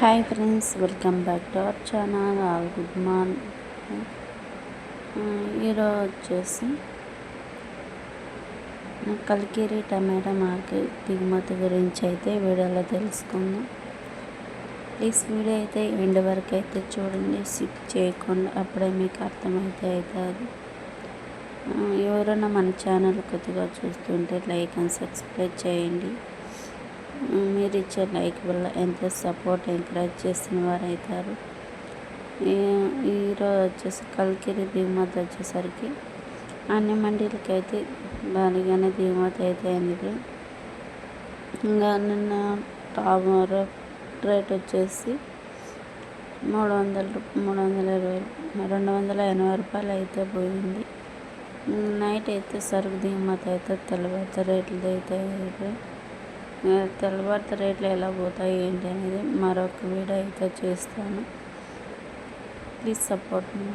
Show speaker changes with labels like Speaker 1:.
Speaker 1: Hi friends welcome back to our channel. All good morning. ఈరోజు వచ్చేసి కలికిరి టమాటా market దిగుమతి గురించి అయితే వీడియోలో తెలుసుకుందాం. ప్లీజ్ వీడియో అయితే ఎండ్ వరకు అయితే చూడండి స్కిప్ చేయకుండా అప్పుడే మీకు అర్థమైతే అవుతుంది. ఎవరైనా మన ఛానల్ కొద్దిగా చూస్తుంటే లైక్ అండ్ సబ్స్క్రైబ్ చేయండి. మీరు ఇచ్చే లైక్ వల్ల ఎంతో సపోర్ట్ ఎంకరేజ్ చేసిన వారు అవుతారు ఈరోజు వచ్చేసి కల్కిరి దిగుమతి వచ్చేసరికి అన్ని మండీలకి అయితే భారీగానే దిగుమతి అయితే అయింది ఇంకా నిన్న టామర్ రేట్ వచ్చేసి మూడు వందల మూడు వందల ఇరవై రెండు వందల ఎనభై రూపాయలు అయితే పోయింది. నైట్ అయితే సరుకు దిగుమతి అయితే తెల్లబడత రేట్లు అయితే తెల్లవారిత రేట్లు ఎలా పోతాయి ఏంటి అనేది మరొక వీడియో అయితే చేస్తాను. Please support me